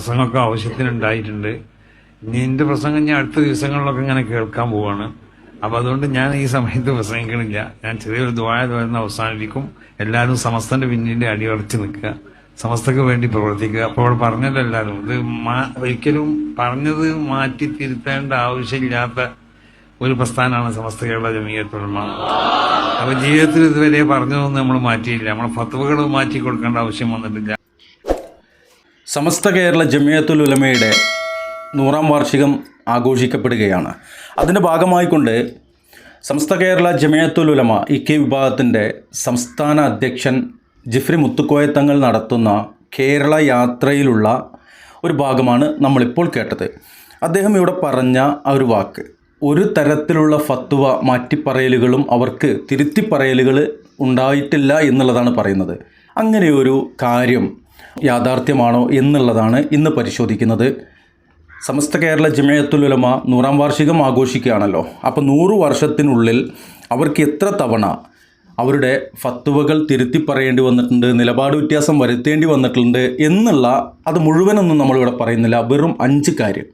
പ്രസംഗമൊക്കെ ആവശ്യത്തിനുണ്ടായിട്ടുണ്ട്. ഇനി എന്റെ പ്രസംഗം ഞാൻ അടുത്ത ദിവസങ്ങളിലൊക്കെ ഇങ്ങനെ കേൾക്കാൻ പോവാണ്. അപ്പൊ അതുകൊണ്ട് ഞാൻ ഈ സമയത്ത് പ്രസംഗിക്കണില്ല. ഞാൻ ചെറിയൊരു ദ്വായ വരുന്ന അവസാനിപ്പിക്കും. എല്ലാവരും സമസ്തന്റെ പിന്നിന്റെ അടിയുറച്ച് നിൽക്കുക. സമസ്തക്ക് വേണ്ടി പ്രവർത്തിക്കുക. അപ്പോൾ പറഞ്ഞല്ലോ എല്ലാവരും ഇത് ഒരിക്കലും പറഞ്ഞത് മാറ്റി തിരുത്തേണ്ട ആവശ്യമില്ലാത്ത ഒരു പ്രസ്ഥാനമാണ് സമസ്ത കേരള ജമീയത്തുടമ അപ്പൊ ജീവിതത്തിൽ ഇതുവരെ പറഞ്ഞതൊന്നും നമ്മൾ മാറ്റിയില്ല. നമ്മൾ ഫത്തുവകൾ മാറ്റി കൊടുക്കേണ്ട ആവശ്യം വന്നിട്ടില്ല. സമസ്ത കേരള ജമിയത്തുൽ ഉലമയുടെ നൂറാം വാർഷികം ആഘോഷിക്കപ്പെടുകയാണ്. അതിന്റെ ഭാഗമായിക്കൊണ്ട് സമസ്ത കേരള ജമിയത്തുൽ ഉലമ ഇ കെ വിഭാഗത്തിന്റെ സംസ്ഥാന അധ്യക്ഷൻ ജിഫ്രി മുത്തുക്കോയത്തങ്ങൾ നടത്തുന്ന കേരള യാത്രയിലുള്ള ഒരു ഭാഗമാണ് നമ്മളിപ്പോൾ കേട്ടത്. അദ്ദേഹം ഇവിടെ പറഞ്ഞ ആ ഒരു വാക്ക് ഒരു തരത്തിലുള്ള ഫത്വ മാറ്റിപ്പറയലുകളും അവർക്ക് തിരുത്തിപ്പറയലുകൾ ഉണ്ടായിട്ടില്ല എന്നുള്ളതാണ് പറയുന്നത്. അങ്ങനെയൊരു കാര്യം യാഥാർത്ഥ്യമാണോ എന്നുള്ളതാണ് ഇന്ന് പരിശോധിക്കുന്നത്. സമസ്ത കേരള ജമയത്തുലമ നൂറാം വാർഷികം ആഘോഷിക്കുകയാണല്ലോ. അപ്പോൾ നൂറു വർഷത്തിനുള്ളിൽ അവർക്ക് എത്ര തവണ അവരുടെ ഫത്തുവകൾ തിരുത്തി പറയേണ്ടി വന്നിട്ടുണ്ട് നിലപാട് വ്യത്യാസം വരുത്തേണ്ടി വന്നിട്ടുണ്ട് എന്നുള്ള അത് മുഴുവനൊന്നും നമ്മളിവിടെ പറയുന്നില്ല. വെറും അഞ്ച് കാര്യം.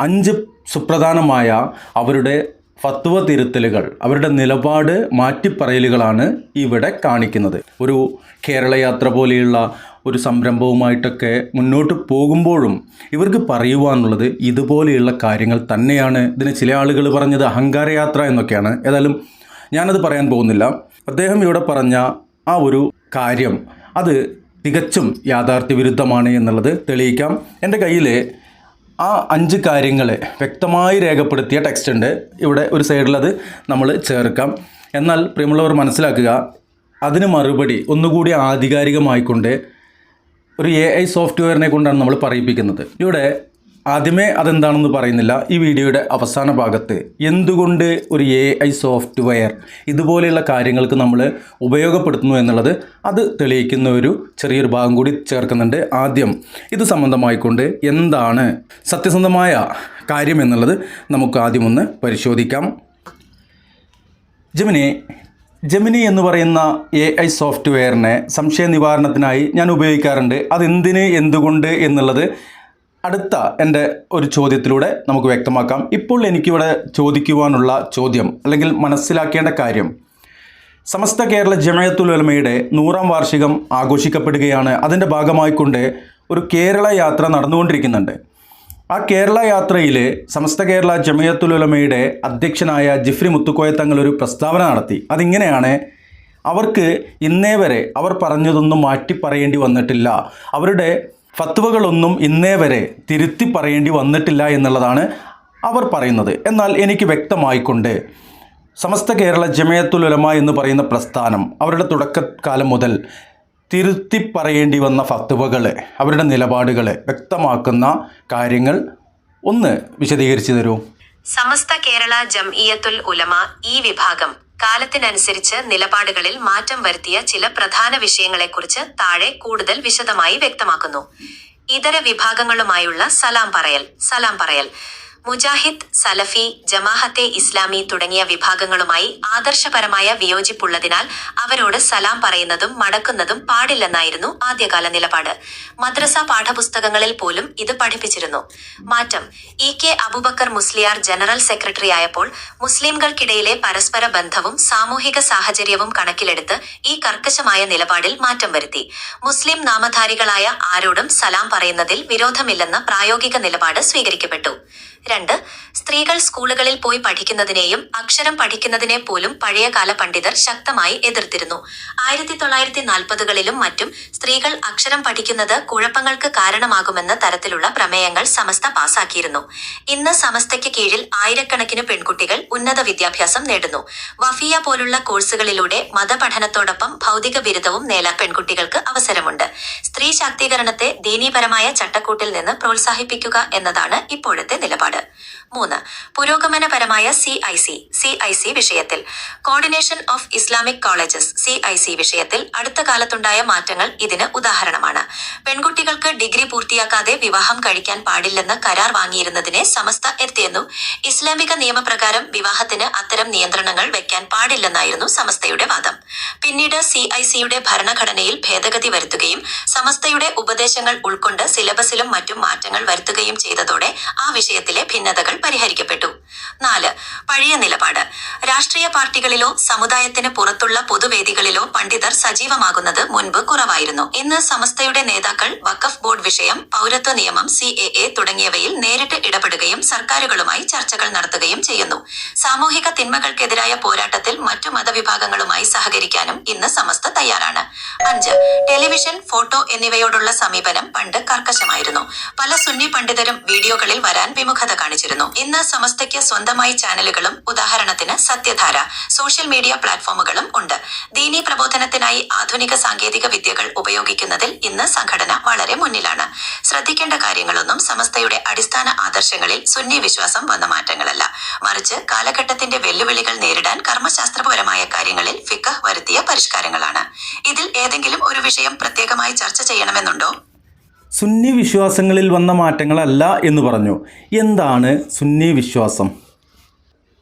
അഞ്ച് സുപ്രധാനമായ അവരുടെ ഫത്വ തിരുത്തലുകൾ അവരുടെ നിലപാട് മാറ്റിപ്പറയലുകളാണ് ഇവിടെ കാണിക്കുന്നത്. ഒരു കേരളയാത്ര പോലെയുള്ള ഒരു സംരംഭവുമായിട്ടൊക്കെ മുന്നോട്ട് പോകുമ്പോഴും ഇവർക്ക് പറയുവാനുള്ളത് ഇതുപോലെയുള്ള കാര്യങ്ങൾ തന്നെയാണ്. ഇതിന് ചില ആളുകൾ പറഞ്ഞത് അഹങ്കാരയാത്ര എന്നൊക്കെയാണ്. ഏതായാലും ഞാനത് പറയാൻ പോകുന്നില്ല. അദ്ദേഹം ഇവിടെ പറഞ്ഞ ആ ഒരു കാര്യം അത് തികച്ചും യാഥാർത്ഥ്യ വിരുദ്ധമാണ് എന്നുള്ളത് തെളിയിക്കാം. എന്റെ കയ്യിൽ ആ അഞ്ച് കാര്യങ്ങൾ വ്യക്തമായി രേഖപ്പെടുത്തിയ ടെക്സ്റ്റ് ഉണ്ട്. ഇവിടെ ഒരു സൈഡിലത് നമ്മൾ ചേർക്കാം. എന്നാൽ പ്രിയമുള്ളവർ മനസ്സിലാക്കുക അതിന് മറുപടി ഒന്നുകൂടി ആധികാരികമായിക്കൊണ്ട് ഒരു എ ഐ സോഫ്റ്റ്വെയറിനെ കൊണ്ടാണ് നമ്മൾ പറയിപ്പിക്കുന്നത്. ഇവിടെ ആദ്യമേ അതെന്താണെന്ന് പറയുന്നില്ല. ഈ വീഡിയോയുടെ അവസാന ഭാഗത്ത് എന്തുകൊണ്ട് ഒരു എ ഐ സോഫ്റ്റ്വെയർ ഇതുപോലെയുള്ള കാര്യങ്ങൾക്ക് നമ്മൾ ഉപയോഗപ്പെടുത്തുന്നു എന്നുള്ളത് അത് തെളിയിക്കുന്ന ഒരു ചെറിയൊരു ഭാഗം കൂടി ചേർക്കുന്നുണ്ട് ആദ്യം. ഇത് സംബന്ധമായിക്കൊണ്ട് എന്താണ് സത്യസന്ധമായ കാര്യം എന്നുള്ളത് നമുക്ക് ആദ്യമൊന്ന് പരിശോധിക്കാം. ജമിനി ജമിനി എന്ന് പറയുന്ന എ ഐ സോഫ്റ്റ്വെയറിനെ സംശയ നിവാരണത്തിനായി ഞാൻ ഉപയോഗിക്കാറുണ്ട്. അതെന്തിന് എന്തുകൊണ്ട് എന്നുള്ളത് അടുത്ത എന്റെ ഒരു ചോദ്യത്തിലൂടെ നമുക്ക് വ്യക്തമാക്കാം. ഇപ്പോൾ എനിക്കിവിടെ ചോദിക്കുവാനുള്ള ചോദ്യം അല്ലെങ്കിൽ മനസ്സിലാക്കേണ്ട കാര്യം. സമസ്ത കേരള ജമയത്തുൽ ഉലമയുടെ നൂറാം വാർഷികം ആഘോഷിക്കപ്പെടുകയാണ്. അതിന്റെ ഭാഗമായിക്കൊണ്ട് ഒരു കേരള യാത്ര നടന്നുകൊണ്ടിരിക്കുന്നുണ്ട്. ആ കേരള യാത്രയിൽ സമസ്ത കേരള ജമയത്തുലമയുടെ അധ്യക്ഷനായ ജിഫ്രി മുത്തുക്കോയ തങ്ങൾ ഒരു പ്രസ്താവന നടത്തി. അതിങ്ങനെയാണ് അവർക്ക് ഇന്നേ വരെ അവർ പറഞ്ഞതൊന്നും മാറ്റി പറയേണ്ടി വന്നിട്ടില്ല. അവരുടെ ഫത്വകളൊന്നും ഇന്നേ വരെ തിരുത്തി പറയേണ്ടി വന്നിട്ടില്ല എന്നുള്ളതാണ് അവർ പറയുന്നത്. എന്നാൽ എനിക്ക് വ്യക്തമായിക്കൊണ്ട് സമസ്ത കേരള ജമയത്തുലമ എന്ന് പറയുന്ന പ്രസ്ഥാനം അവരുടെ തുടക്കകാലം മുതൽ തിരുത്തി പറയേണ്ടി വന്ന ഫത്തുവകൾ അവരുടെ നിലപാടുകളെ വ്യക്തമാക്കുന്ന കാര്യങ്ങൾ ഒന്ന് വിശദീകരിച്ചു തരൂ. സമസ്ത കേരള ജംഇയത്തുൽ ഉലമ ഈ വിഭാഗം കാലത്തിനനുസരിച്ച് നിലപാടുകളിൽ മാറ്റം വരുത്തിയ ചില പ്രധാന വിഷയങ്ങളെക്കുറിച്ച് താഴെ കൂടുതൽ വിശദമായി വ്യക്തമാക്കുന്നു. ഇതര വിഭാഗങ്ങളുമായുള്ള സലാം പറയൽ സലാം പറയൽ. മുജാഹിദ് സലഫി ജമാഹത്തെ ഇസ്ലാമി തുടങ്ങിയ വിഭാഗങ്ങളുമായി ആദർശപരമായ വിയോജിപ്പുള്ളതിനാൽ അവരോട് സലാം പറയുന്നതും മടക്കുന്നതും പാടില്ലെന്നായിരുന്നു ആദ്യകാല നിലപാട്. മദ്രസ പാഠപുസ്തകങ്ങളിൽ പോലും ഇത് പഠിപ്പിച്ചിരുന്നു. മാറ്റം. E K Abubakar Musliyar general secretary ആയപ്പോൾ മുസ്ലിംകൾക്കിടയിലെ പരസ്പര ബന്ധവും സാമൂഹിക സാഹചര്യവും കണക്കിലെടുത്ത് ഈ കർക്കശമായ നിലപാടിൽ മാറ്റം വരുത്തി. മുസ്ലിം നാമധാരികളായ ആരോടും സലാം പറയുന്നതിൽ വിരോധമില്ലെന്ന പ്രായോഗിക നിലപാട് സ്വീകരിക്കപ്പെട്ടു. രണ്ട് സ്ത്രീകൾ സ്കൂളുകളിൽ പോയി പഠിക്കുന്നതിനെയും അക്ഷരം പഠിക്കുന്നതിനെ പോലും പഴയകാല പണ്ഡിതർ ശക്തമായി എതിർത്തിരുന്നു. ആയിരത്തി തൊള്ളായിരത്തി നാൽപ്പതുകളിലും മറ്റും സ്ത്രീകൾ അക്ഷരം പഠിക്കുന്നത് കുഴപ്പങ്ങൾക്ക് കാരണമാകുമെന്ന തരത്തിലുള്ള പ്രമേയങ്ങൾ സമസ്ത പാസാക്കിയിരുന്നു. ഇന്ന് സമസ്തയ്ക്ക് കീഴിൽ ആയിരക്കണക്കിന് പെൺകുട്ടികൾ ഉന്നത വിദ്യാഭ്യാസം നേടുന്നു. വഫിയ പോലുള്ള കോഴ്സുകളിലൂടെ മതപഠനത്തോടൊപ്പം ഭൗതിക ബിരുദവും നേല പെൺകുട്ടികൾക്ക് അവസരമുണ്ട്. സ്ത്രീ ശാക്തീകരണത്തെ ദീനീപരമായ ചട്ടക്കൂട്ടിൽ നിന്ന് പ്രോത്സാഹിപ്പിക്കുക എന്നതാണ് ഇപ്പോഴത്തെ നിലപാട്. disorder മൂന്ന്. പുരോഗമനപരമായ C I C C I C വിഷയത്തിൽ. Coordination of Islamic colleges C I C വിഷയത്തിൽ അടുത്ത കാലത്തുണ്ടായ മാറ്റങ്ങൾ ഇതിന് ഉദാഹരണമാണ്. പെൺകുട്ടികൾക്ക് ഡിഗ്രി പൂർത്തിയാക്കാതെ വിവാഹം കഴിക്കാൻ പാടില്ലെന്ന് കരാർ വാങ്ങിയിരുന്നതിനെ സമസ്ത എത്തിയെന്നും ഇസ്ലാമിക നിയമപ്രകാരം വിവാഹത്തിന് അത്തരം നിയന്ത്രണങ്ങൾ വെക്കാൻ പാടില്ലെന്നായിരുന്നു സമസ്തയുടെ വാദം. പിന്നീട് സി ഐ സിയുടെ ഭരണഘടനയിൽ ഭേദഗതി വരുത്തുകയും സമസ്തയുടെ ഉപദേശങ്ങൾ ഉൾക്കൊണ്ട് സിലബസിലും മറ്റും മാറ്റങ്ങൾ വരുത്തുകയും ചെയ്തതോടെ ആ വിഷയത്തിലെ ഭിന്നതകൾ പരിഹരിക്കപ്പെട്ടു. നാല് പഴയ നിലപാട്. രാഷ്ട്രീയ പാർട്ടികളിലോ സമുദായത്തിന് പുറത്തുള്ള പൊതുവേദികളിലോ പണ്ഡിതർ സജീവമാകുന്നത് മുൻപ് കുറവായിരുന്നു. ഇന്ന് സമസ്തയുടെ നേതാക്കൾ വഖഫ് ബോർഡ് വിഷയം പൗരത്വ നിയമം സി എ എ തുടങ്ങിയവയിൽ നേരിട്ട് ഇടപെടുകയും സർക്കാരുകളുമായി ചർച്ചകൾ നടത്തുകയും ചെയ്യുന്നു. സാമൂഹിക തിന്മകൾക്കെതിരായ പോരാട്ടത്തിൽ മറ്റു മതവിഭാഗങ്ങളുമായി സഹകരിക്കാനും ഇന്ന് സമസ്ത തയ്യാറാണ്. അഞ്ച് ടെലിവിഷൻ ഫോട്ടോ എന്നിവയോടുള്ള സമീപനം പണ്ട് കർക്കശമായിരുന്നു. പല സുന്നി പണ്ഡിതരും വീഡിയോകളിൽ വരാൻ വിമുഖത കാണിച്ചിരുന്നു. ഇന്ന് സമസ്തയ്ക്ക് സ്വന്തമായി ചാനലുകളും ഉദാഹരണത്തിന് സത്യധാര സോഷ്യൽ മീഡിയ പ്ലാറ്റ്ഫോമുകളും ഉണ്ട്. ദീനി പ്രബോധനത്തിനായി ആധുനിക സാങ്കേതിക വിദ്യകൾ ഉപയോഗിക്കുന്നതിൽ ഇന്ന് സംഘടന വളരെ മുന്നിലാണ്. ശ്രദ്ധിക്കേണ്ട കാര്യങ്ങളൊന്നും സമസ്തയുടെ അടിസ്ഥാന ആദർശങ്ങളിൽ സുന്നി വിശ്വാസം വന്ന മാറ്റങ്ങളല്ല. മറിച്ച് കാലഘട്ടത്തിന്റെ വെല്ലുവിളികൾ നേരിടാൻ കർമ്മശാസ്ത്രപരമായ കാര്യങ്ങളിൽ ഫിക്കഹ് വരുത്തിയ പരിഷ്കാരങ്ങളാണ്. ഇതിൽ ഏതെങ്കിലും ഒരു വിഷയം പ്രത്യേകമായി ചർച്ച ചെയ്യണമെന്നുണ്ടോ? സുന്നി വിശ്വാസങ്ങളിൽ വന്ന മാറ്റങ്ങളല്ല എന്ന് പറഞ്ഞു. എന്താണ് സുന്നി വിശ്വാസം?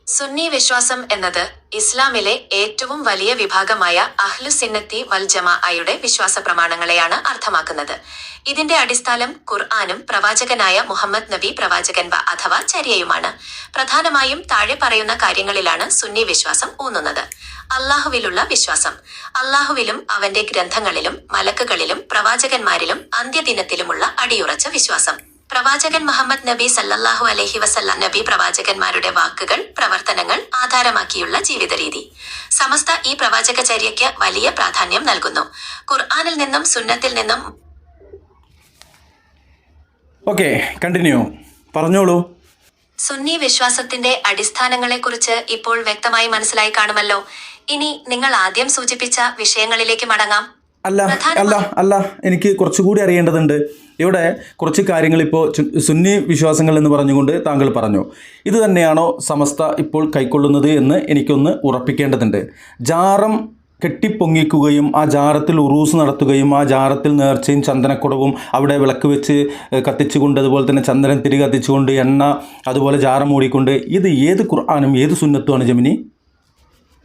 സുന്നി വിശ്വാസം എന്നത് ഇസ്ലാമിലെ ഏറ്റവും വലിയ വിഭാഗമായ അഹ്ലു സിന്നത്തി വൽ ജമാഅയുടെ വിശ്വാസ പ്രമാണങ്ങളെയാണ് അർത്ഥമാക്കുന്നത്. ഇതിന്റെ അടിസ്ഥാനം ഖുർആാനും പ്രവാചകനായ മുഹമ്മദ് നബി പ്രവാചകൻ വ അഥവാ ചര്യയുമാണ്. പ്രധാനമായും താഴെ പറയുന്ന കാര്യങ്ങളിലാണ് സുന്നി വിശ്വാസം ഊന്നുന്നത്. അള്ളാഹുവിലുള്ള വിശ്വാസം. അള്ളാഹുവിലും അവന്റെ ഗ്രന്ഥങ്ങളിലും മലക്കുകളിലും പ്രവാചകന്മാരിലും അന്ത്യദിനത്തിലുമുള്ള അടിയുറച്ച വിശ്വാസം. പ്രവാചകൻ മുഹമ്മദ് നബി സല്ലല്ലാഹു അലഹി വസല്ലം നബി പ്രവാചകന്മാരുടെ വാക്കുകൾ പ്രവർത്തനങ്ങൾ ആധാരമാക്കിയുള്ള ജീവിത രീതി സമസ്ത ഈ പ്രവാചകചര്യയ്ക്ക് വലിയ പ്രാധാന്യം നൽകുന്നു. ഖുർആാനിൽ നിന്നും സുന്നത്തിൽ നിന്നും ഓക്കെ കണ്ടിന്യൂ പറഞ്ഞോളൂ. സുന്നി വിശ്വാസത്തിന്റെ അടിസ്ഥാനങ്ങളെ കുറിച്ച് ഇപ്പോൾ വ്യക്തമായി മനസ്സിലായി കാണുമല്ലോ. ഇനി നിങ്ങൾ ആദ്യം സൂചിപ്പിച്ച വിഷയങ്ങളിലേക്ക് മടങ്ങാം. അല്ല അല്ല അല്ല എനിക്ക് കുറച്ചുകൂടി അറിയേണ്ടതുണ്ട്. ഇവിടെ കുറച്ച് കാര്യങ്ങൾ ഇപ്പോൾ സുന്നി വിശ്വാസങ്ങൾ എന്ന് പറഞ്ഞുകൊണ്ട് താങ്കൾ പറഞ്ഞു. ഇത് തന്നെയാണോ സമസ്ത ഇപ്പോൾ കൈക്കൊള്ളുന്നത് എന്ന് എനിക്കൊന്ന് ഉറപ്പിക്കേണ്ടതുണ്ട്. ജാറം കെട്ടിപ്പൊങ്ങിക്കുകയും ആ ജാറത്തിൽ ഉറൂസ് നടത്തുകയും ആ ജാറത്തിൽ നേർച്ചയും ചന്ദനക്കുടവും അവിടെ വിളക്ക് വെച്ച് കത്തിച്ചുകൊണ്ട് അതുപോലെ തന്നെ ചന്ദനം തിരി കത്തിച്ചുകൊണ്ട് എണ്ണ അതുപോലെ ജാറം മൂടിക്കൊണ്ട് ഇത് ഏത് ഖുർആാനും ഏത് സുന്നത്തുമാണ് ജമിനി?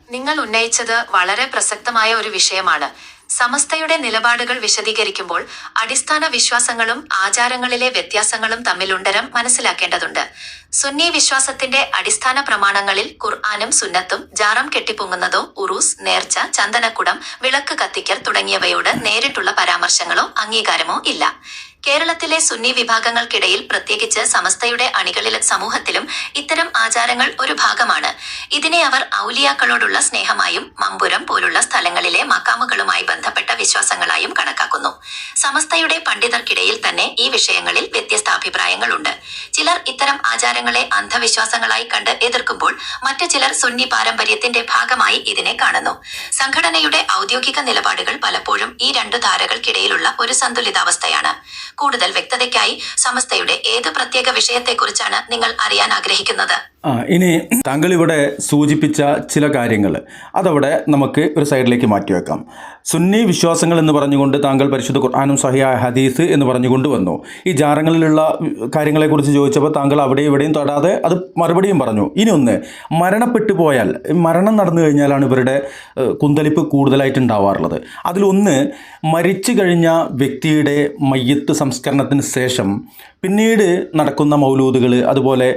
നിങ്ങൾ ഉന്നയിച്ചത് വളരെ പ്രസക്തമായ ഒരു വിഷയമാണ്. സമസ്തയുടെ നിലപാടുകൾ വിശദീകരിക്കുമ്പോൾ അടിസ്ഥാന വിശ്വാസങ്ങളും ആചാരങ്ങളിലെ വ്യത്യാസങ്ങളും തമ്മിലുണ്ടരം മനസ്സിലാക്കേണ്ടതുണ്ട്. സുന്നി വിശ്വാസത്തിന്റെ അടിസ്ഥാന പ്രമാണങ്ങളിൽ ഖുർആാനും സുന്നത്തും ജാറം കെട്ടിപ്പൊങ്ങുന്നതോ ഉറൂസ് നേർച്ച ചന്ദനക്കുടം വിളക്ക് കത്തിക്കൽ തുടങ്ങിയവയോട് നേരിട്ടുള്ള പരാമർശങ്ങളോ അംഗീകാരമോ ഇല്ല. കേരളത്തിലെ സുന്നി വിഭാഗങ്ങൾക്കിടയിൽ പ്രത്യേകിച്ച് സമസ്തയുടെ അണികളിൽ സമൂഹത്തിലും ഇത്തരം ആചാരങ്ങൾ ഒരു ഭാഗമാണ്. ഇതിനെ അവർ ഔലിയാക്കളോടുള്ള സ്നേഹമായും മമ്പുരം പോലുള്ള സ്ഥലങ്ങളിലെ മക്കാമുകളുമായി ബന്ധപ്പെട്ട വിശ്വാസങ്ങളായും കണക്കാക്കുന്നു. സമസ്തയുടെ പണ്ഡിതർക്കിടയിൽ തന്നെ ഈ വിഷയങ്ങളിൽ വ്യത്യസ്ത അഭിപ്രായങ്ങളുണ്ട് ചിലർ ഇത്തരം ആചാരങ്ങളെ അന്ധവിശ്വാസങ്ങളായി കണ്ട് എതിർക്കുമ്പോൾ മറ്റു ചിലർ സുന്നി പാരമ്പര്യത്തിന്റെ ഭാഗമായി ഇതിനെ കാണുന്നു. സംഘടനയുടെ ഔദ്യോഗിക നിലപാടുകൾ പലപ്പോഴും ഈ രണ്ടു ധാരകൾക്കിടയിലുള്ള ഒരു സന്തുലിതാവസ്ഥയാണ്. കൂടുതൽ വ്യക്തതയ്ക്കായി സമസ്തയുടെ ഏത് പ്രത്യേക വിഷയത്തെക്കുറിച്ചാണ് നിങ്ങൾ അറിയാൻ ആഗ്രഹിക്കുന്നത്. ആ ഇനി താങ്കൾ ഇവിടെ സൂചിപ്പിച്ച ചില കാര്യങ്ങൾ. അതവിടെ നമുക്ക് ഒരു സൈഡിലേക്ക് മാറ്റി വെക്കാം. സുന്നി വിശ്വാസങ്ങൾ എന്ന് പറഞ്ഞുകൊണ്ട് താങ്കൾ പരിശുദ്ധ ഖുർആാനും സഹിയ ഹദീസ് എന്ന് പറഞ്ഞുകൊണ്ട് വന്നു. ഈ ജാറങ്ങളിലുള്ള കാര്യങ്ങളെക്കുറിച്ച് ചോദിച്ചപ്പോൾ താങ്കൾ അവിടെയും ഇവിടെയും തൊടാതെ അത് മറുപടിയും പറഞ്ഞു. ഇനി ഒന്ന് മരണപ്പെട്ടു പോയാൽ മരണം നടന്നു കഴിഞ്ഞാലാണ് ഇവരുടെ കുന്തലിപ്പ് കൂടുതലായിട്ട് ഉണ്ടാവാറുള്ളത് അതിലൊന്ന് മരിച്ചു കഴിഞ്ഞ വ്യക്തിയുടെ മയ്യത്ത് സംസ്കരണത്തിന് ശേഷം പിന്നീട് നടക്കുന്ന മൗലൂദുകൾ അതുപോലെ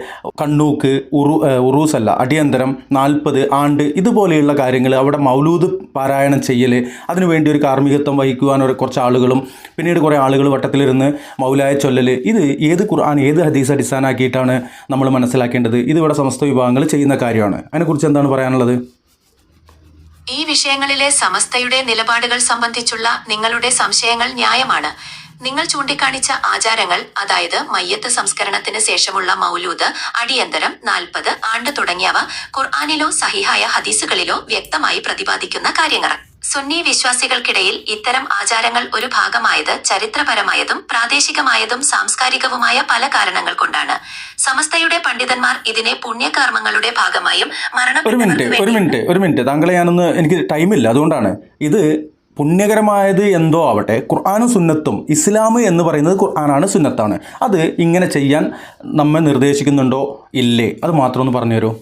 കണ്ണൂക്ക് ഉറു ഉറൂസല്ല അടിയന്തരം നാൽപ്പത് ആണ്ട് ഇതുപോലെയുള്ള കാര്യങ്ങൾ അവിടെ മൗലൂദ് പാരായണം ചെയ്യൽ അതിനുവേണ്ടി ഒരു കാർമ്മികത്വം വഹിക്കുവാൻ ഒരു കുറച്ച് ആളുകളും പിന്നീട് കുറേ ആളുകൾ വട്ടത്തിലിരുന്ന് മൗലായ ചൊല്ലൽ ഇത് ഏത് ഖുർആൻ ഏത് ഹദീസ് അടിസ്ഥാനമാക്കിയിട്ടാണ് നമ്മൾ മനസ്സിലാക്കേണ്ടത്? ഇത് ഇവിടെ സമസ്ത വിഭാഗങ്ങൾ ചെയ്യുന്ന കാര്യമാണ്. അതിനെക്കുറിച്ച് എന്താണ് പറയാനുള്ളത്? ഈ വിഷയങ്ങളിലെ സമസ്തയുടെ നിലപാടുകൾ സംബന്ധിച്ചുള്ള നിങ്ങളുടെ സംശയങ്ങൾ ന്യായമാണ്. നിങ്ങൾ ചൂണ്ടിക്കാണിച്ച ആചാരങ്ങൾ അതായത് മയ്യത്ത് സംസ്കരണത്തിന് ശേഷമുള്ള മൗലൂദ് അടിയന്തരം നാൽപ്പത് ആണ്ട് തുടങ്ങിയവ ഖുർആാനിലോ സഹിഹായ ഹദീസുകളിലോ വ്യക്തമായി പ്രതിപാദിക്കുന്ന കാര്യങ്ങൾ. സുന്നി വിശ്വാസികൾക്കിടയിൽ ഇത്തരം ആചാരങ്ങൾ ഒരു ഭാഗമായത് ചരിത്രപരമായതും പ്രാദേശികമായതും സാംസ്കാരികവുമായ പല കാരണങ്ങൾ കൊണ്ടാണ്. സമസ്തയുടെ പണ്ഡിതന്മാർ ഇതിനെ പുണ്യകർമ്മങ്ങളുടെ ഭാഗമായും ഒരു മിനിറ്റ് ഒരു മിനിറ്റ് ഒരു മിനിറ്റ്. താങ്കളെ ഞാനൊന്ന് എനിക്ക് ടൈമില്ല അതുകൊണ്ടാണ്. ഇത് പുണ്യകരമായത് എന്തോ ആവട്ടെ ഖുർആാനും സുന്നത്തും ഇസ്ലാം എന്ന് പറയുന്നത് ഖുർആനാണ് സുന്നത്താണ്. അത് ഇങ്ങനെ ചെയ്യാൻ നമ്മെ നിർദ്ദേശിക്കുന്നുണ്ടോ? ഇല്ലേ. അത് മാത്രം ഒന്ന് പറഞ്ഞു തരൂ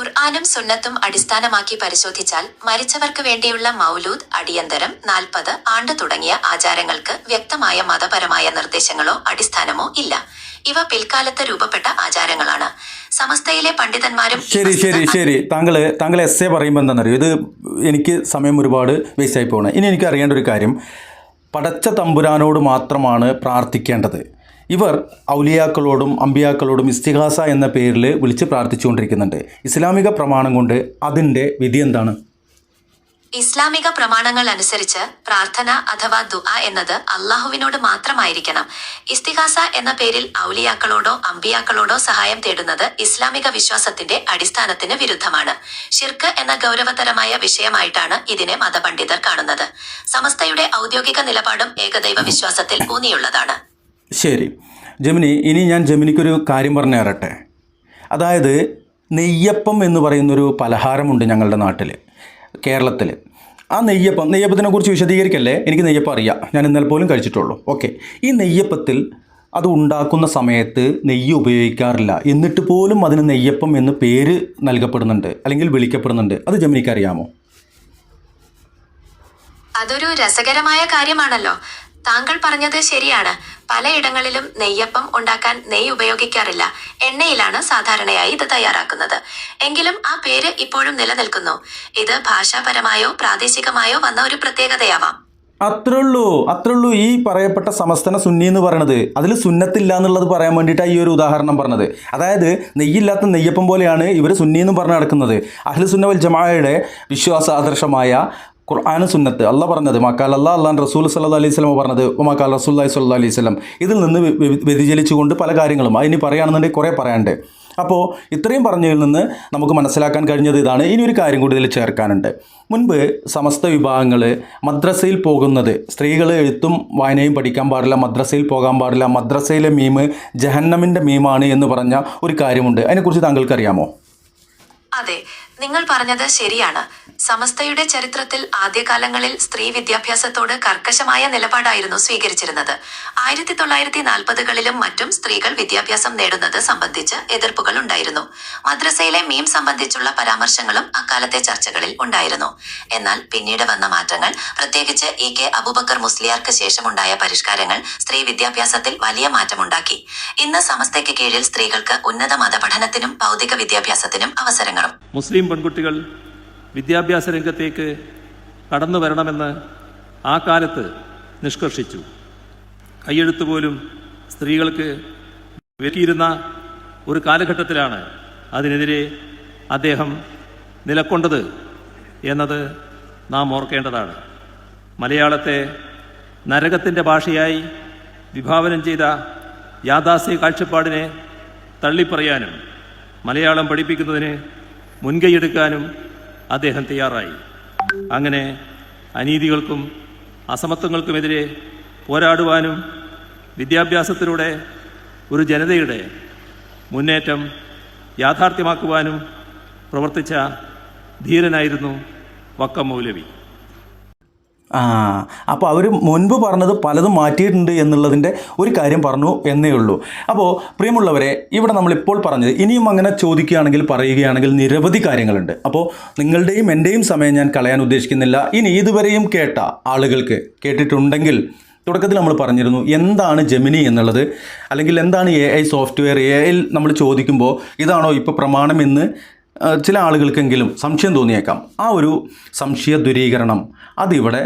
ഖുർആാനും സുന്നത്തും അടിസ്ഥാനമാക്കി പരിശോധിച്ചാൽ മരിച്ചവർക്ക് വേണ്ടിയുള്ള മൗലൂദ് അടിയന്തരം നാൽപ്പത് ആണ്ട് തുടങ്ങിയ ആചാരങ്ങൾക്ക് വ്യക്തമായ മതപരമായ നിർദ്ദേശങ്ങളോ അടിസ്ഥാനമോ ഇല്ല. ഇവ പിൽക്കാലത്ത് രൂപപ്പെട്ട ആചാരങ്ങളാണ്. സമസ്തയിലെ പണ്ഡിതന്മാരും ശരി ശരി ശരി. താങ്കൾ താങ്കൾ എസ് എ പറയുമ്പോൾ എന്താണെന്നറിയോ? ഇത് എനിക്ക് സമയം ഒരുപാട് വേസ്റ്റ് ആയി പോകണം ഇനി എനിക്ക് അറിയേണ്ട ഒരു കാര്യം. പടച്ച തമ്പുരാനോട് മാത്രമാണ് പ്രാർത്ഥിക്കേണ്ടത്. ഇവർ ഔലിയാക്കളോടും അമ്പിയാക്കളോടും ഇസ്തിഹാസ എന്ന പേരിൽ വിളിച്ച് പ്രാർത്ഥിച്ചുകൊണ്ടിരിക്കുന്നുണ്ട്. ഇസ്ലാമിക പ്രമാണം കൊണ്ട് അതിന്റെ വിധി എന്താണ്? ഇസ്ലാമിക പ്രമാണങ്ങൾ അനുസരിച്ച് പ്രാർത്ഥന അഥവാ ദുആ എന്നത് അള്ളാഹുവിനോട് മാത്രമായിരിക്കണം. ഇസ്തിഹാസ എന്ന പേരിൽ ഔലിയാക്കളോടോ അമ്പിയാക്കളോടോ സഹായം തേടുന്നത് ഇസ്ലാമിക വിശ്വാസത്തിന്റെ അടിസ്ഥാനത്തിന് വിരുദ്ധമാണ്. ഷിർക്ക് എന്ന ഗൗരവതരമായ വിഷയമായിട്ടാണ് ഇതിനെ മതപണ്ഡിതർ കാണുന്നത്. സമസ്തയുടെ ഔദ്യോഗിക നിലപാടും ഏകദൈവ വിശ്വാസത്തിൽ ഊന്നിയുള്ളതാണ്. ശരി. ജമിനി ഇനി ഞാൻ ജമിനിക്കൊരു കാര്യം പറഞ്ഞു തരട്ടെ അതായത് നെയ്യപ്പം എന്ന് പറയുന്നൊരു പലഹാരമുണ്ട് ഞങ്ങളുടെ നാട്ടിൽ കേരളത്തിൽ ആ നെയ്യപ്പം നെയ്യപ്പത്തിനെ കുറിച്ച് വിശദീകരിക്കല്ലേ? എനിക്ക് നെയ്യപ്പം അറിയാം. ഞാൻ ഇന്നലെ പോലും കഴിച്ചിട്ടുള്ളൂ. ഓക്കെ. ഈ നെയ്യപ്പത്തിൽ അത് ഉണ്ടാക്കുന്ന സമയത്ത് നെയ്യ് ഉപയോഗിക്കാറില്ല. എന്നിട്ട് പോലും അതിന് നെയ്യപ്പം എന്ന് പേര് നൽകപ്പെടുന്നുണ്ട് അല്ലെങ്കിൽ വിളിക്കപ്പെടുന്നുണ്ട്. അത് ജമിനിക്ക് അറിയാമോ? അതൊരു രസകരമായ കാര്യമാണല്ലോ. താങ്കൾ പറഞ്ഞത് ശരിയാണ്. പലയിടങ്ങളിലും നെയ്യപ്പം ഉണ്ടാക്കാൻ നെയ്യ് ഉപയോഗിക്കാറില്ല. എണ്ണയിലാണ് സാധാരണയായി ഇത് തയ്യാറാക്കുന്നത്. എങ്കിലും ആ പേര് ഇപ്പോഴും നിലനിൽക്കുന്നു. ഇത് ഭാഷാപരമായോ പ്രാദേശികമായോ വന്ന ഒരു പ്രത്യേകതയാവാം. അത്രേ ഉള്ളൂ അത്രേ ഉള്ളൂ ഈ പറയപ്പെട്ട സമസ്തന സുന്നി എന്ന് പറയണത്. അതിൽ സുന്നത്തില്ല എന്നുള്ളത് പറയാൻ വേണ്ടിയിട്ടാണ് ഈ ഒരു ഉദാഹരണം പറഞ്ഞത്. അതായത് നെയ്യില്ലാത്ത നെയ്യപ്പം പോലെയാണ് ഇവർ സുന്നി എന്ന് പറഞ്ഞ് നടക്കുന്നത്. അഹ്ലു സുന്ന വൽ വിശ്വാസാദർശമായ ഖുർആാനും സുന്നത്ത്. അല്ല പറഞ്ഞത് മക്കാൽ അല്ലാ അള്ളാൻ റസൂൽ സല്ലാ അലൈഹി സ്വലമ പറഞ്ഞത് മക്കാൽ റസൂല്ലായി സല്ലാ അലൈഹി സ്വലം ഇതിൽ നിന്ന് വ്യ- വ്യ- വ്യതിചലിച്ചുകൊണ്ട് പല കാര്യങ്ങളും. അതിന് പറയുകയാണെന്നുണ്ടെങ്കിൽ കുറേ പറയാനുണ്ട്. അപ്പോൾ ഇത്രയും പറഞ്ഞതിൽ നിന്ന് നമുക്ക് മനസ്സിലാക്കാൻ കഴിഞ്ഞത് ഇതാണ്. ഇനി ഒരു കാര്യം കൂടി ചേർക്കാനുണ്ട്. മുൻപ് സമസ്ത വിഭാഗങ്ങൾ മദ്രസയിൽ പോകുന്നത് സ്ത്രീകൾ എഴുത്തും വായനയും പഠിക്കാൻ പാടില്ല മദ്രസയിൽ പോകാൻ പാടില്ല മദ്രസയിലെ മീമ് ജഹന്നമിന്റെ മീമാണ് എന്ന് പറഞ്ഞ ഒരു കാര്യമുണ്ട്. അതിനെക്കുറിച്ച് താങ്കൾക്കറിയാമോ? അതെ. നിങ്ങൾ പറഞ്ഞത് ശരിയാണ്. സമസ്തയുടെ ചരിത്രത്തിൽ ആദ്യകാലങ്ങളിൽ സ്ത്രീ വിദ്യാഭ്യാസത്തോട് കർക്കശമായ നിലപാടായിരുന്നു സ്വീകരിച്ചിരുന്നത്. ആയിരത്തി തൊള്ളായിരത്തി നാൽപ്പതുകളിലും മറ്റും സ്ത്രീകൾ വിദ്യാഭ്യാസം നേടുന്നത് സംബന്ധിച്ച് എതിർപ്പുകൾ ഉണ്ടായിരുന്നു. മദ്രസയിലെ മീം സംബന്ധിച്ചുള്ള പരാമർശങ്ങളും അക്കാലത്തെ ചർച്ചകളിൽ ഉണ്ടായിരുന്നു. എന്നാൽ പിന്നീട് വന്ന മാറ്റങ്ങൾ പ്രത്യേകിച്ച് ഇ കെ അബൂബക്കർ മുസ്ലിയാർക്ക് ശേഷമുണ്ടായ പരിഷ്കാരങ്ങൾ സ്ത്രീ വിദ്യാഭ്യാസത്തിൽ വലിയ മാറ്റമുണ്ടാക്കി. ഇന്ന് സമസ്തയ്ക്ക് കീഴിൽ സ്ത്രീകൾക്ക് ഉന്നത മതപഠനത്തിനും ഭൗതിക വിദ്യാഭ്യാസത്തിനും അവസരങ്ങളും. മുസ്ലിം പെൺകുട്ടികൾ വിദ്യാഭ്യാസ രംഗത്തേക്ക് കടന്നു വരണമെന്ന് ആ കാലത്ത് നിഷ്കർഷിച്ചു. കൈയെഴുത്ത് പോലും സ്ത്രീകൾക്ക് വിലക്കിയിരുന്ന ഒരു കാലഘട്ടത്തിലാണ് അതിനെതിരെ അദ്ദേഹം നിലക്കൊണ്ടത് എന്നത് നാം ഓർക്കേണ്ടതാണ്. മലയാളത്തെ നരകത്തിന്റെ ഭാഷയായി വിഭാവനം ചെയ്ത യാഥാസ്ഥ്യ കാഴ്ചപ്പാടിനെ തള്ളിപ്പറയാനും മലയാളം പഠിപ്പിക്കുന്നതിന് മുൻകൈയെടുക്കാനും അദ്ദേഹം തയ്യാറായി. അങ്ങനെ അനീതികൾക്കും അസമത്വങ്ങൾക്കുമെതിരെ പോരാടുവാനും വിദ്യാഭ്യാസത്തിലൂടെ ഒരു ജനതയുടെ മുന്നേറ്റം യാഥാർത്ഥ്യമാക്കുവാനും പ്രവർത്തിച്ച ധീരനായിരുന്നു വക്കം മൗലവി. ആ അപ്പോൾ അവർ മുൻപ് പറഞ്ഞത് പലതും മാറ്റിയിട്ടുണ്ട് എന്നുള്ളതിന്റെ ഒരു കാര്യം പറഞ്ഞു എന്നേ ഉള്ളൂ. അപ്പോൾ പ്രിയമുള്ളവരെ ഇവിടെ നമ്മളിപ്പോൾ പറഞ്ഞത് ഇനിയും അങ്ങനെ ചോദിക്കുകയാണെങ്കിൽ പറയുകയാണെങ്കിൽ നിരവധി കാര്യങ്ങളുണ്ട്. അപ്പോൾ നിങ്ങളുടെയും എന്റെയും സമയം ഞാൻ കളയാൻ ഉദ്ദേശിക്കുന്നില്ല. ഇനി ഇതുവരെയും കേട്ട ആളുകൾക്ക് കേട്ടിട്ടുണ്ടെങ്കിൽ തുടക്കത്തിൽ നമ്മൾ പറഞ്ഞിരുന്നു എന്താണ് ജെമിനി എന്നുള്ളത്. അല്ലെങ്കിൽ എന്താണ് എ ഐ സോഫ്റ്റ്വെയർ എ ഐയിൽ നമ്മൾ ചോദിക്കുമ്പോൾ ഇതാണോ ഇപ്പോൾ പ്രമാണം എന്ന് ചില ആളുകൾക്കെങ്കിലും സംശയം തോന്നിയേക്കാം. ആ ഒരു സംശയ ദുരീകരണം അതിവിടെ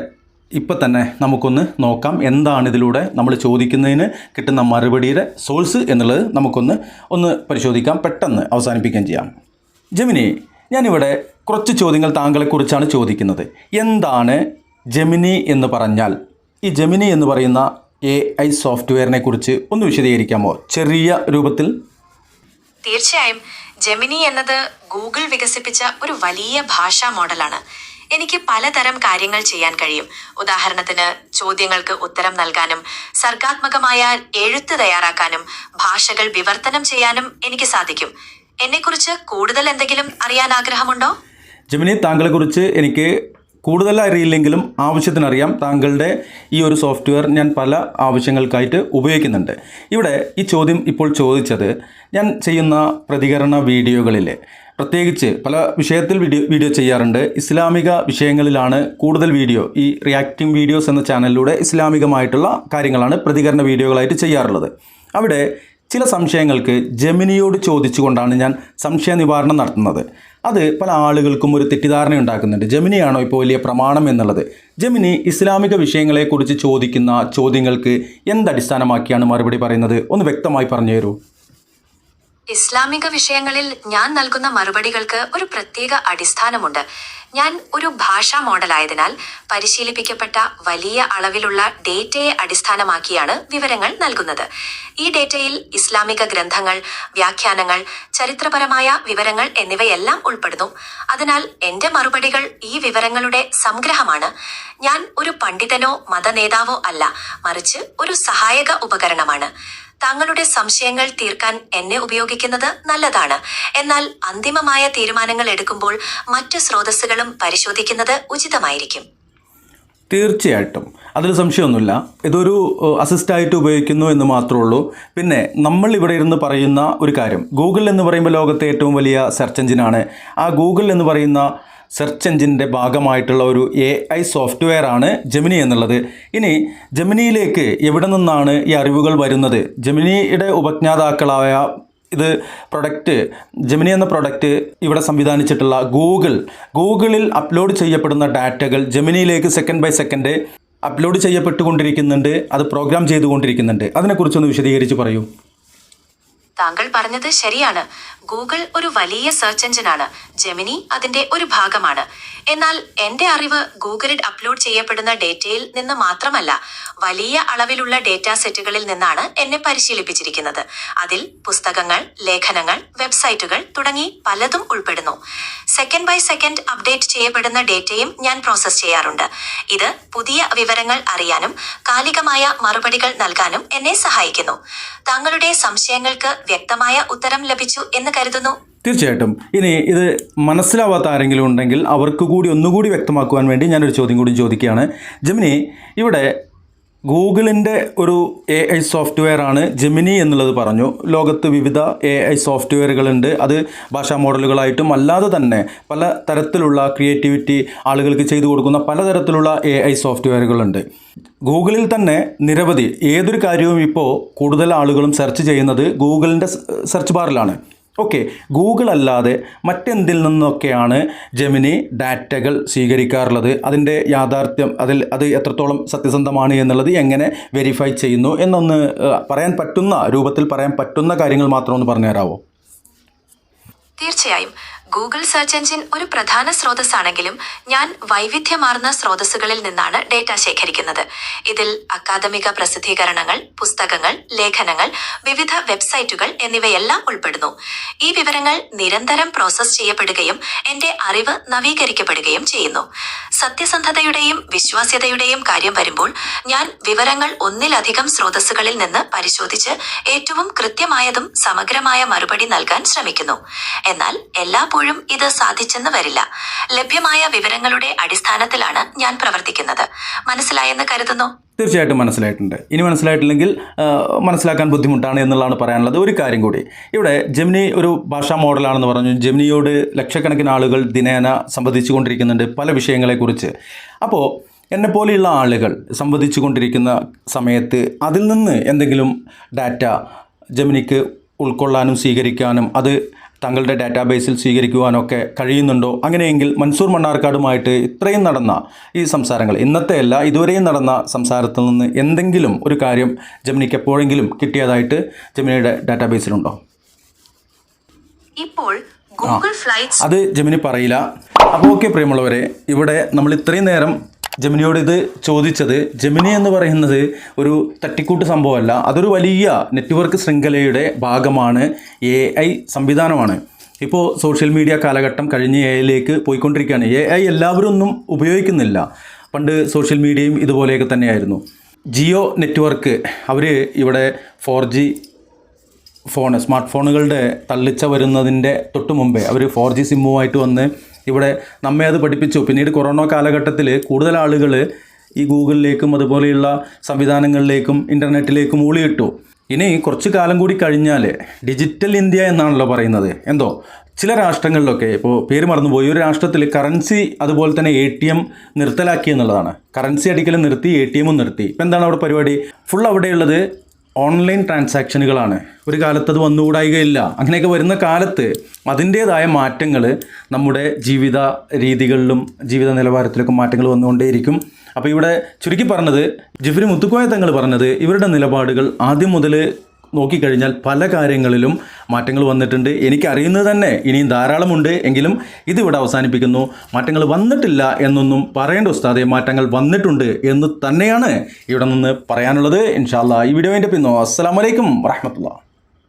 ഇപ്പം തന്നെ നമുക്കൊന്ന് നോക്കാം എന്താണ് ഇതിലൂടെ നമ്മൾ ചോദിക്കുന്നതിന് കിട്ടുന്ന മറുപടിയുടെ സോഴ്സ് എന്നുള്ളത് നമുക്കൊന്ന് ഒന്ന് പരിശോധിക്കാം പെട്ടെന്ന് അവസാനിപ്പിക്കുകയും ചെയ്യാം. ജമിനി ഞാനിവിടെ കുറച്ച് ചോദ്യങ്ങൾ താങ്കളെക്കുറിച്ചാണ് ചോദിക്കുന്നത്. എന്താണ് ജമിനി എന്ന് പറഞ്ഞാൽ? ഈ ജമിനി എന്ന് പറയുന്ന എ ഐ സോഫ്റ്റ്വെയറിനെ കുറിച്ച് ഒന്ന് വിശദീകരിക്കാമോ? ചെറിയ രൂപത്തിൽ. തീർച്ചയായും ജെമിനി എന്നത് ഗൂഗിൾ വികസിപ്പിച്ച ഒരു വലിയ ഭാഷാ മോഡലാണ്. എനിക്ക് പലതരം കാര്യങ്ങൾ ചെയ്യാൻ കഴിയും. ഉദാഹരണത്തിന് ചോദ്യങ്ങൾക്ക് ഉത്തരം നൽകാനും സർഗാത്മകമായ എഴുത്ത് തയ്യാറാക്കാനും ഭാഷകൾ വിവർത്തനം ചെയ്യാനും എനിക്ക് സാധിക്കും. എന്നെക്കുറിച്ച് കൂടുതൽ എന്തെങ്കിലും അറിയാൻ ആഗ്രഹമുണ്ടോ? ജമിനി താങ്കളെക്കുറിച്ച് എനിക്ക് കൂടുതൽ അറിയില്ലെങ്കിലും ആവശ്യത്തിനറിയാം. താങ്കളുടെ ഈ ഒരു സോഫ്റ്റ്വെയർ ഞാൻ പല ആവശ്യങ്ങൾക്കായിട്ട് ഉപയോഗിക്കുന്നുണ്ട്. ഇവിടെ ഈ ചോദ്യം ഇപ്പോൾ ചോദിച്ചത് ഞാൻ ചെയ്യുന്ന പ്രതികരണ വീഡിയോകളിൽ പ്രത്യേകിച്ച് പല വിഷയത്തിൽ വീഡിയോ വീഡിയോ ചെയ്യാറുണ്ട്. ഇസ്ലാമിക വിഷയങ്ങളിലാണ് കൂടുതൽ വീഡിയോ. ഈ റിയാക്ടിംഗ് വീഡിയോസ് എന്ന ചാനലിലൂടെ ഇസ്ലാമികമായിട്ടുള്ള കാര്യങ്ങളാണ് പ്രതികരണ വീഡിയോകളായിട്ട് ചെയ്യാറുള്ളത്. അവിടെ ചില സംശയങ്ങൾക്ക് ജമിനിയോട് ചോദിച്ചുകൊണ്ടാണ് ഞാൻ സംശയ നിവാരണം നടത്തുന്നത്. അത് പല ആളുകൾക്കും ഒരു തെറ്റിദ്ധാരണ ഉണ്ടാക്കുന്നുണ്ട്. ജമിനിയാണോ ഇപ്പോൾ വലിയ പ്രമാണം എന്നുള്ളത്? ജമിനി ഇസ്ലാമിക വിഷയങ്ങളെക്കുറിച്ച് ചോദിക്കുന്ന ചോദ്യങ്ങൾക്ക് എന്തടിസ്ഥാനമാക്കിയാണ് മറുപടി പറയുന്നത്? ഒന്ന് വ്യക്തമായി പറഞ്ഞു തരൂ. ഇസ്ലാമിക വിഷയങ്ങളിൽ ഞാൻ നൽകുന്ന മറുപടികൾക്ക് ഒരു പ്രത്യേക അടിസ്ഥാനമുണ്ട്. ഞാൻ ഒരു ഭാഷാ മോഡലായതിനാൽ പരിശീലിപ്പിക്കപ്പെട്ട വലിയ അളവിലുള്ള ഡേറ്റയെ അടിസ്ഥാനമാക്കിയാണ് വിവരങ്ങൾ നൽകുന്നത്. ഈ ഡേറ്റയിൽ ഇസ്ലാമിക ഗ്രന്ഥങ്ങൾ വ്യാഖ്യാനങ്ങൾ ചരിത്രപരമായ വിവരങ്ങൾ എന്നിവയെല്ലാം ഉൾപ്പെടുന്നു. അതിനാൽ എന്റെ മറുപടികൾ ഈ വിവരങ്ങളുടെ സംഗ്രഹമാണ്. ഞാൻ ഒരു പണ്ഡിതനോ മതനേതാവോ അല്ല മറിച്ച് ഒരു സഹായക ഉപകരണമാണ്. താങ്കളുടെ സംശയങ്ങൾ തീർക്കാൻ എന്നെ ഉപയോഗിക്കുന്നത് നല്ലതാണ്. എന്നാൽ അന്തിമമായ തീരുമാനങ്ങൾ എടുക്കുമ്പോൾ മറ്റു സ്രോതസ്സുകളും പരിശോധിക്കുന്നത് ഉചിതമായിരിക്കും. തീർച്ചയായിട്ടും. അതിൽ സംശയമൊന്നുമില്ല. ഇതൊരു അസിസ്റ്റായിട്ട് ഉപയോഗിക്കുന്നു എന്ന് മാത്രമേ ഉള്ളൂ. പിന്നെ നമ്മൾ ഇവിടെ ഇരുന്ന് പറയുന്ന ഒരു കാര്യം. ഗൂഗിൾ എന്ന് പറയുമ്പോൾ ലോകത്തെ ഏറ്റവും വലിയ സെർച്ച് എഞ്ചിനാണ് ആ ഗൂഗിൾ എന്ന് പറയുന്ന സെർച്ച് എഞ്ചിന്റെ ഭാഗമായിട്ടുള്ള ഒരു എ ഐ സോഫ്റ്റ്വെയർ ആണ് ജെമിനി എന്നുള്ളത്. ഇനി ജെമിനിയിലേക്ക് എവിടെ നിന്നാണ് ഈ അറിവുകൾ വരുന്നത്? ജെമിനിയുടെ ഉപജ്ഞാതാക്കളായ ഇത് പ്രൊഡക്റ്റ് ജെമിനി എന്ന പ്രൊഡക്റ്റ് ഇവിടെ സംവിധാനിച്ചിട്ടുള്ള ഗൂഗിൾ ഗൂഗിളിൽ അപ്ലോഡ് ചെയ്യപ്പെടുന്ന ഡാറ്റകൾ ജെമിനിയിലേക്ക് സെക്കൻഡ് ബൈ സെക്കൻഡ് അപ്ലോഡ് ചെയ്യപ്പെട്ടുകൊണ്ടിരിക്കുന്നുണ്ട്. അത് പ്രോഗ്രാം ചെയ്തുകൊണ്ടിരിക്കുന്നുണ്ട്. അതിനെക്കുറിച്ചൊന്ന് വിശദീകരിച്ച് പറയൂ. താങ്കൾ പറഞ്ഞത് ശരിയാണ്. ഗൂഗിൾ ഒരു വലിയ സെർച്ച് എഞ്ചിനാണ് ജെമിനി അതിന്റെ ഒരു ഭാഗമാണ്. എന്നാൽ എന്റെ അറിവ് ഗൂഗിളിൽ അപ്ലോഡ് ചെയ്യപ്പെടുന്ന ഡേറ്റയിൽ നിന്ന് മാത്രമല്ല വലിയ അളവിലുള്ള ഡേറ്റ സെറ്റുകളിൽ നിന്നാണ് എന്നെ പരിശീലിപ്പിച്ചിരിക്കുന്നത്. അതിൽ പുസ്തകങ്ങൾ ലേഖനങ്ങൾ വെബ്സൈറ്റുകൾ തുടങ്ങി പലതും ഉൾപ്പെടുന്നു. സെക്കൻഡ് ബൈ സെക്കൻഡ് അപ്ഡേറ്റ് ചെയ്യപ്പെടുന്ന ഡേറ്റയും ഞാൻ പ്രോസസ് ചെയ്യാറുണ്ട്. ഇത് പുതിയ വിവരങ്ങൾ അറിയാനും കാലികമായ മറുപടികൾ നൽകാനും എന്നെ സഹായിക്കുന്നു. താങ്കളുടെ സംശയങ്ങൾക്ക് വ്യക്തമായ ഉത്തരം ലഭിച്ചു എന്ന് കരുതുന്നു. തീർച്ചയായിട്ടും. ഇനി ഇത് മനസ്സിലാവാത്ത ആരെങ്കിലും ഉണ്ടെങ്കിൽ അവർക്ക് കൂടി ഒന്നുകൂടി വ്യക്തമാക്കുവാൻ വേണ്ടി ഞാനൊരു ചോദ്യം കൂടി ചോദിക്കുകയാണ്. ജമിനി ഇവിടെ ഗൂഗിളിന്റെ ഒരു എ ഐ സോഫ്റ്റ്വെയർ ആണ് ജെമിനി എന്നുള്ളത് പറഞ്ഞു. ലോകത്ത് വിവിധ എ ഐ സോഫ്റ്റ്വെയറുകളുണ്ട് അത് ഭാഷാ മോഡലുകളായിട്ടും അല്ലാതെ തന്നെ പല തരത്തിലുള്ള ക്രിയേറ്റിവിറ്റി ആളുകൾക്ക് ചെയ്തു കൊടുക്കുന്ന പലതരത്തിലുള്ള എ ഐ സോഫ്റ്റ്വെയറുകളുണ്ട് ഗൂഗിളിൽ തന്നെ നിരവധി ഏതൊരു കാര്യവും ഇപ്പോൾ കൂടുതൽ ആളുകളും സെർച്ച് ചെയ്യുന്നത് ഗൂഗിളിന്റെ സെർച്ച് ബാറിലാണ് ഓക്കെ ഗൂഗിൾ അല്ലാതെ മറ്റെന്തിൽ നിന്നൊക്കെയാണ് ജെമിനി ഡാറ്റകൾ സ്വീകരിക്കാറുള്ളത്? അതിന്റെ യാഥാർത്ഥ്യം അതിൽ അത് എത്രത്തോളം സത്യസന്ധമാണ് എന്നുള്ളത് എങ്ങനെ വെരിഫൈ ചെയ്യുന്നു? എന്നൊന്ന് പറയാൻ പറ്റുന്ന രൂപത്തിൽ പറയാൻ പറ്റുന്ന കാര്യങ്ങൾ മാത്രം ഒന്ന് പറഞ്ഞു തരാമോ തീർച്ചയായും. ഗൂഗിൾ സെർച്ച് എഞ്ചിൻ ഒരു പ്രധാന സ്രോതസ്സാണെങ്കിലും ഞാൻ വൈവിധ്യമാർന്ന സ്രോതസ്സുകളിൽ നിന്നാണ് ഡേറ്റ ശേഖരിക്കുന്നത്. ഇതിൽ അക്കാദമിക പ്രസിദ്ധീകരണങ്ങൾ പുസ്തകങ്ങൾ ലേഖനങ്ങൾ വിവിധ വെബ്സൈറ്റുകൾ എന്നിവയെല്ലാം ഉൾപ്പെടുന്നു. ഈ വിവരങ്ങൾ നിരന്തരം പ്രോസസ് ചെയ്യപ്പെടുകയും എന്റെ അറിവ് നവീകരിക്കപ്പെടുകയും ചെയ്യുന്നു. സത്യസന്ധതയുടെയും വിശ്വാസ്യതയുടെയും കാര്യം വരുമ്പോൾ ഞാൻ വിവരങ്ങൾ ഒന്നിലധികം സ്രോതസ്സുകളിൽ നിന്ന് പരിശോധിച്ച് ഏറ്റവും കൃത്യമായതും സമഗ്രമായ മറുപടി നൽകാൻ ശ്രമിക്കുന്നു. എന്നാൽ എല്ലായ്പ്പോഴും ഇത് സാധിച്ചെന്ന് വരില്ല. ലഭ്യമായ വിവരങ്ങളുടെ അടിസ്ഥാനത്തിലാണ് ഞാൻ പ്രവർത്തിക്കുന്നത്. മനസ്സിലായെന്ന് കരുതുന്നു? തീർച്ചയായിട്ടും മനസ്സിലായിട്ടുണ്ട്. ഇനി മനസ്സിലായിട്ടില്ലെങ്കിൽ മനസ്സിലാക്കാൻ ബുദ്ധിമുട്ടാണ് എന്നുള്ളതാണ് പറയാനുള്ളത്. ഒരു കാര്യം കൂടി. ഇവിടെ ജെമിനി ഒരു ഭാഷാ മോഡലാണെന്ന് പറഞ്ഞു. ജെമിനിയോട് ലക്ഷക്കണക്കിന് ആളുകൾ ദിനേന സംവദിച്ചുകൊണ്ടിരിക്കുന്നുണ്ട് പല വിഷയങ്ങളെക്കുറിച്ച്. അപ്പോൾ എന്നെപ്പോലെയുള്ള ആളുകൾ സംവദിച്ചു കൊണ്ടിരിക്കുന്ന സമയത്ത് അതിൽ നിന്ന് എന്തെങ്കിലും ഡാറ്റ ജെമിനിക്ക് ഉൾക്കൊള്ളാനും സ്വീകരിക്കാനും അത് തങ്ങളുടെ ഡാറ്റാബേസിൽ സ്വീകരിക്കുവാനൊക്കെ കഴിയുന്നുണ്ടോ? അങ്ങനെയെങ്കിൽ മൻസൂർ മണ്ണാർക്കാടുമായിട്ട് ഇത്രയും നടന്ന ഈ സംസാരങ്ങൾ ഇന്നത്തെ അല്ല ഇതുവരെയും നടന്ന സംസാരത്തിൽ നിന്ന് എന്തെങ്കിലും ഒരു കാര്യം ജമിനിക്ക് എപ്പോഴെങ്കിലും കിട്ടിയതായിട്ട് ജമിനിയുടെ ഡാറ്റാബേസിലുണ്ടോ? ഇപ്പോൾ അത് ജമിനി പറയില്ല. അപ്പോൾ ഓക്കെ പ്രിയമുള്ളവരെ ഇവിടെ നമ്മൾ ഇത്രയും നേരം ജമിനിയോട് ഇത് ചോദിച്ചത് ജമിനി എന്ന് പറയുന്നത് ഒരു തട്ടിക്കൂട്ട് സംഭവമല്ല അതൊരു വലിയ നെറ്റ്വർക്ക് ശൃംഖലയുടെ ഭാഗമാണ് എ ഐ സംവിധാനമാണ്. ഇപ്പോൾ സോഷ്യൽ മീഡിയ കാലഘട്ടം കഴിഞ്ഞ് എ ഐയിലേക്ക് പോയിക്കൊണ്ടിരിക്കുകയാണ്. എ ഐ എല്ലാവരും ഒന്നും ഉപയോഗിക്കുന്നില്ല. പണ്ട് സോഷ്യൽ മീഡിയയും ഇതുപോലെയൊക്കെ തന്നെയായിരുന്നു. ജിയോ നെറ്റ്വർക്ക് അവർ ഇവിടെ ഫോർ ജി ഫോൺ സ്മാർട്ട് ഫോണുകളുടെ തള്ളിച്ച വരുന്നതിന്റെ തൊട്ട് മുമ്പേ അവർ ഫോർ ജി സിമ്മുമായിട്ട് വന്ന് ഇവിടെ നമ്മെ അത് പഠിപ്പിച്ചു. പിന്നീട് കൊറോണ കാലഘട്ടത്തിൽ കൂടുതൽ ആളുകൾ ഈ ഗൂഗിളിലേക്കും അതുപോലെയുള്ള സംവിധാനങ്ങളിലേക്കും ഇന്റർനെറ്റിലേക്കും ഊളിയിട്ടു. ഇനി കുറച്ച് കാലം കൂടി കഴിഞ്ഞാൽ ഡിജിറ്റൽ ഇന്ത്യ എന്നാണല്ലോ പറയുന്നത്. എന്തോ? ചില രാഷ്ട്രങ്ങളിലൊക്കെ ഇപ്പോൾ പേര് മറന്നുപോയി. ഒരു രാഷ്ട്രത്തിൽ കറൻസി അതുപോലെ തന്നെ എ ടി എം നിർത്തലാക്കി എന്നുള്ളതാണ്. കറൻസി അടിക്കലും നിർത്തി എ ടി എമ്മും നിർത്തി. ഇപ്പം എന്താണ് അവിടെ പരിപാടി? ഫുൾ അവിടെയുള്ളത് ഓൺലൈൻ ട്രാൻസാക്ഷനുകളാണ്. ഒരു കാലത്ത് അത് വന്നുകൂടായികയില്ല. അങ്ങനെയൊക്കെ വരുന്ന കാലത്ത് അതിന്റേതായ മാറ്റങ്ങൾ നമ്മുടെ ജീവിത രീതികളിലും ജീവിത നിലവാരത്തിലൊക്കെ മാറ്റങ്ങൾ വന്നുകൊണ്ടേയിരിക്കും. അപ്പോൾ ഇവിടെ ചുരുക്കി പറഞ്ഞത് ജിഫ്രി മുത്തുക്കോയ തങ്ങൾ പറഞ്ഞത് ഇവരുടെ നിലപാടുകൾ ആദ്യം മുതൽ നോക്കിക്കഴിഞ്ഞാൽ പല കാര്യങ്ങളിലും മാറ്റങ്ങൾ വന്നിട്ടുണ്ട്. എനിക്കറിയുന്നത് തന്നെ ഇനിയും ധാരാളമുണ്ട് എങ്കിലും ഇതിവിടെ അവസാനിപ്പിക്കുന്നു. മാറ്റങ്ങൾ വന്നിട്ടില്ല എന്നൊന്നും പറയേണ്ട ഉസ്താദെ മാറ്റങ്ങൾ വന്നിട്ടുണ്ട് എന്ന് തന്നെയാണ് ഇവിടെ നിന്ന് പറയാനുള്ളത്. ഇൻഷാല്ല ഈ വീഡിയോന്റെ പിന്നോ അസ്സാം വലൈക്കും വറഹമത്തുള്ള